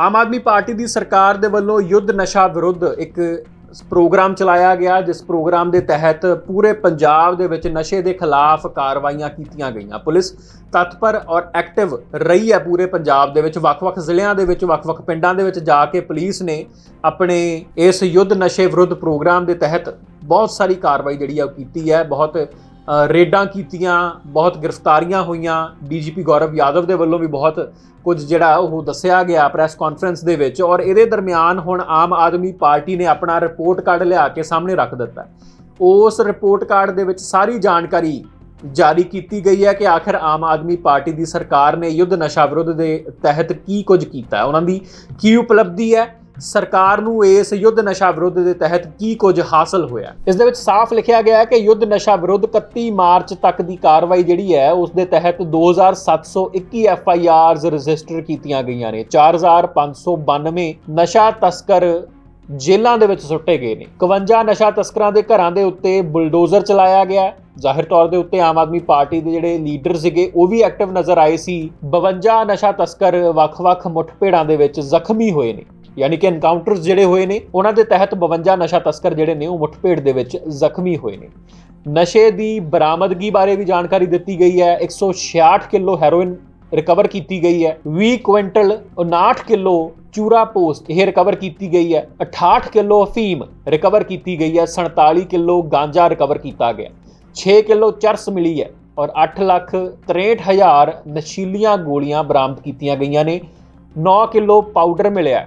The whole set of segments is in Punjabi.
ਆਮ ਆਦਮੀ ਪਾਰਟੀ ਦੀ ਸਰਕਾਰ ਦੇ ਵੱਲੋਂ ਯੁੱਧ ਨਸ਼ਾ ਵਿਰੁੱਧ ਇੱਕ ਪ੍ਰੋਗਰਾਮ ਚਲਾਇਆ ਗਿਆ, ਜਿਸ ਪ੍ਰੋਗਰਾਮ ਦੇ ਤਹਿਤ ਪੂਰੇ ਪੰਜਾਬ ਦੇ ਵਿੱਚ ਨਸ਼ੇ ਦੇ ਖਿਲਾਫ ਕਾਰਵਾਈਆਂ ਕੀਤੀਆਂ ਗਈਆਂ। ਪੁਲਿਸ ਤਤਪਰ ਔਰ ਐਕਟਿਵ ਰਹੀ ਹੈ ਪੂਰੇ ਪੰਜਾਬ ਦੇ ਵਿੱਚ। ਵੱਖ-ਵੱਖ ਜ਼ਿਲ੍ਹਿਆਂ ਦੇ ਵਿੱਚ, ਵੱਖ-ਵੱਖ ਪਿੰਡਾਂ ਦੇ ਵਿੱਚ ਜਾ ਕੇ ਪੁਲਿਸ ਨੇ ਆਪਣੇ ਇਸ ਯੁੱਧ ਨਸ਼ੇ ਵਿਰੁੱਧ ਪ੍ਰੋਗਰਾਮ ਦੇ ਤਹਿਤ ਬਹੁਤ ਸਾਰੀ ਕਾਰਵਾਈ ਜਿਹੜੀ ਆ ਉਹ ਕੀਤੀ ਹੈ। ਬਹੁਤ ਰੇਡਾਂ ਕੀਤੀਆਂ, ਬਹੁਤ ਗ੍ਰਿਫਤਾਰੀਆਂ ਹੋਈਆਂ। ਡੀਜੀਪੀ ਗੌਰਵ ਯਾਦਵ ਦੇ ਵੱਲੋਂ ਵੀ ਬਹੁਤ ਕੁਝ ਜਿਹੜਾ ਉਹ ਦੱਸਿਆ ਗਿਆ ਪ੍ਰੈਸ ਕਾਨਫਰੰਸ ਦੇ ਵਿੱਚ ਔਰ ਇਹਦੇ ਦਰਮਿਆਨ ਹੁਣ ਆਮ ਆਦਮੀ ਪਾਰਟੀ ਨੇ ਆਪਣਾ ਰਿਪੋਰਟ ਕਾਰਡ ਲਿਆ ਕੇ ਸਾਹਮਣੇ ਰੱਖ ਦਿੱਤਾ। ਉਸ ਰਿਪੋਰਟ ਕਾਰਡ ਦੇ ਵਿੱਚ ਸਾਰੀ ਜਾਣਕਾਰੀ ਜਾਰੀ ਕੀਤੀ ਗਈ ਹੈ ਕਿ ਆਖਰ ਆਮ ਆਦਮੀ ਪਾਰਟੀ ਦੀ ਸਰਕਾਰ ਨੇ ਯੁੱਧ ਨਸ਼ਾ ਵਿਰੁੱਧ ਦੇ ਤਹਿਤ ਕੀ ਕੁਝ ਕੀਤਾ। ਉਹਨਾਂ ਦੀ ਕੀ ਉਪਲਬਧੀ ਹੈ? ਸਰਕਾਰ ਨੂੰ ਇਸ ਯੁੱਧ ਨਸ਼ਾ ਵਿਰੁੱਧ ਦੇ ਤਹਿਤ ਕੀ ਕੁਝ ਹਾਸਲ ਹੋਇਆ? ਇਸ ਦੇ ਵਿੱਚ ਸਾਫ਼ ਲਿਖਿਆ ਗਿਆ ਹੈ ਕਿ ਯੁੱਧ ਨਸ਼ਾ ਵਿਰੁੱਧ 31 ਮਾਰਚ ਤੱਕ ਦੀ ਕਾਰਵਾਈ ਜਿਹੜੀ ਹੈ, ਉਸ ਦੇ ਤਹਿਤ 2721 ਐਫ ਆਈ ਆਰਜ਼ ਰਜਿਸਟਰ ਕੀਤੀਆਂ ਗਈਆਂ ਨੇ। 4592 ਨਸ਼ਾ ਤਸਕਰ ਜੇਲ੍ਹਾਂ ਦੇ ਵਿੱਚ ਸੁੱਟੇ ਗਏ ਨੇ। 51 ਨਸ਼ਾ ਤਸਕਰਾਂ ਦੇ ਘਰਾਂ ਦੇ ਉੱਤੇ ਬੁਲਡੋਜ਼ਰ ਚਲਾਇਆ ਗਿਆ ਜ਼ਾਹਿਰ ਤੌਰ ਦੇ ਉੱਤੇ ਆਮ ਆਦਮੀ ਪਾਰਟੀ ਦੇ ਜਿਹੜੇ ਲੀਡਰ ਸੀਗੇ, ਉਹ ਵੀ ਐਕਟਿਵ ਨਜ਼ਰ ਆਏ ਸੀ। 52 ਨਸ਼ਾ ਤਸਕਰ ਵੱਖ-ਵੱਖ ਮੁੱਠਭੇੜਾਂ ਦੇ ਵਿੱਚ ਜ਼ਖਮੀ ਹੋਏ ਨੇ। ਯਾਨੀ ਕਿ ਐਨਕਾਊਂਟਰਸ ਜਿਹੜੇ ਹੋਏ ਨੇ, ਉਹਨਾਂ ਦੇ ਤਹਿਤ 52 ਨਸ਼ਾ ਤਸਕਰ ਜਿਹੜੇ ਨੇ, ਉਹ ਮੁੱਠਭੇੜ ਦੇ ਵਿੱਚ ਜ਼ਖਮੀ ਹੋਏ ਨੇ। ਨਸ਼ੇ ਦੀ ਬਰਾਮਦਗੀ ਬਾਰੇ ਵੀ ਜਾਣਕਾਰੀ ਦਿੱਤੀ ਗਈ ਹੈ। 166 ਕਿਲੋ ਹੈਰੋਇਨ ਰਿਕਵਰ ਕੀਤੀ ਗਈ ਹੈ। 20 ਕੁਇੰਟਲ 59 ਕਿਲੋ ਚੂਰਾ ਪੋਸਟ ਇਹ ਰਿਕਵਰ ਕੀਤੀ ਗਈ ਹੈ। 68 ਕਿਲੋ ਅਫੀਮ ਰਿਕਵਰ ਕੀਤੀ ਗਈ ਹੈ। 47 ਕਿਲੋ ਗਾਂਜਾ ਰਿਕਵਰ ਕੀਤਾ ਗਿਆ। 6 ਕਿਲੋ ਚਰਸ ਮਿਲੀ ਹੈ ਔਰ 8 ਲੱਖ 63 ਹਜ਼ਾਰ ਨਸ਼ੀਲੀਆਂ ਗੋਲੀਆਂ ਬਰਾਮਦ ਕੀਤੀਆਂ ਗਈਆਂ ਨੇ। 9 ਕਿਲੋ ਪਾਊਡਰ ਮਿਲਿਆ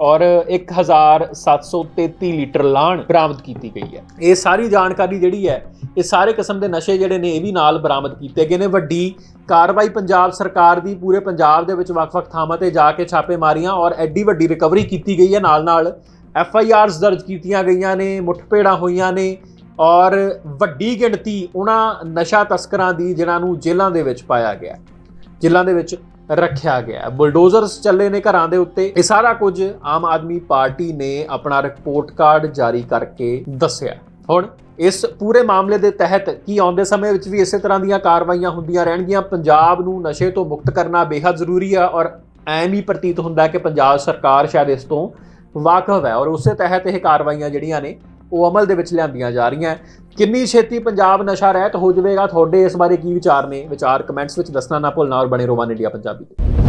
ਔਰ 1733 ਲੀਟਰ ਲਾਣ ਬਰਾਮਦ ਕੀਤੀ ਗਈ ਹੈ। ਇਹ ਸਾਰੀ ਜਾਣਕਾਰੀ ਜਿਹੜੀ ਹੈ, ਇਹ ਸਾਰੇ ਕਿਸਮ ਦੇ ਨਸ਼ੇ ਜਿਹੜੇ ਨੇ, ਇਹ ਵੀ ਨਾਲ ਬਰਾਮਦ ਕੀਤੇ ਗਏ ਨੇ। ਵੱਡੀ ਕਾਰਵਾਈ ਪੰਜਾਬ ਸਰਕਾਰ ਦੀ, ਪੂਰੇ ਪੰਜਾਬ ਦੇ ਵਿੱਚ ਵੱਖ-ਵੱਖ ਥਾਵਾਂ ਤੇ ਜਾ ਕੇ ਛਾਪੇ ਮਾਰੀਆਂ ਔਰ ਐਡੀ ਵੱਡੀ ਰਿਕਵਰੀ ਕੀਤੀ ਗਈ ਹੈ। ਨਾਲ-ਨਾਲ ਐਫ ਆਈ ਆਰਸ ਦਰਜ ਕੀਤੀਆਂ ਗਈਆਂ ਨੇ, ਮੁੱਠਭੇੜਾਂ ਹੋਈਆਂ ਨੇ ਔਰ ਵੱਡੀ ਗਿਣਤੀ ਉਹਨਾਂ ਨਸ਼ਾ ਤਸਕਰਾਂ ਦੀ, ਜਿਨ੍ਹਾਂ ਨੂੰ ਜੇਲ੍ਹਾਂ ਦੇ ਵਿੱਚ ਪਾਇਆ ਗਿਆ। ਜੇਲ੍ਹਾਂ ਦੇ ਵਿੱਚ ਰੱਖਿਆ ਗਿਆ ਬੁਲਡੋਜ਼ਰਸ ਚੱਲੇ ਨੇ ਘਰਾਂ ਦੇ ਉੱਤੇ। ਇਹ ਸਾਰਾ ਕੁਝ ਆਮ ਆਦਮੀ ਪਾਰਟੀ ਨੇ ਆਪਣਾ ਰਿਪੋਰਟ ਕਾਰਡ ਜਾਰੀ ਕਰਕੇ ਦੱਸਿਆ। ਹੁਣ ਇਸ ਪੂਰੇ ਮਾਮਲੇ ਦੇ ਤਹਿਤ ਕੀ ਆਉਂਦੇ ਸਮੇਂ ਵਿੱਚ ਵੀ ਇਸੇ ਤਰ੍ਹਾਂ ਦੀਆਂ ਕਾਰਵਾਈਆਂ ਹੁੰਦੀਆਂ ਰਹਿਣਗੀਆਂ? ਪੰਜਾਬ ਨੂੰ ਨਸ਼ੇ ਤੋਂ ਮੁਕਤ ਕਰਨਾ ਬੇहद ਜ਼ਰੂਰੀ ਹੈ ਔਰ ਐਵੇਂ ਹੀ ਪ੍ਰਤੀਤ ਹੁੰਦਾ ਕਿ ਪੰਜਾਬ ਸਰਕਾਰ ਸ਼ਾਇਦ ਇਸ ਤੋਂ ਵਾਕਫ ਹੈ ਔਰ ਉਸੇ ਤਹਿਤ ਇਹ ਕਾਰਵਾਈਆਂ ਜਿਹੜੀਆਂ ਨੇ ਉਹ ਅਮਲ ਦੇ ਵਿੱਚ ਲਿਆਂਦੀਆਂ ਜਾ ਰਹੀਆਂ। ਕਿੰਨੀ ਛੇਤੀ ਪੰਜਾਬ ਨਸ਼ਾ ਰਹਿਤ ਹੋ ਜਾਵੇਗਾ? ਤੁਹਾਡੇ ਇਸ ਬਾਰੇ ਕੀ ਵਿਚਾਰ ਨੇ? ਵਿਚਾਰ ਕਮੈਂਟਸ ਵਿੱਚ ਦੱਸਣਾ ਨਾ ਭੁੱਲਣਾ ਔਰ ਬਣੇ ਰੋਵਾਨ ਇੰਡੀਆ ਪੰਜਾਬੀ ਤੇ।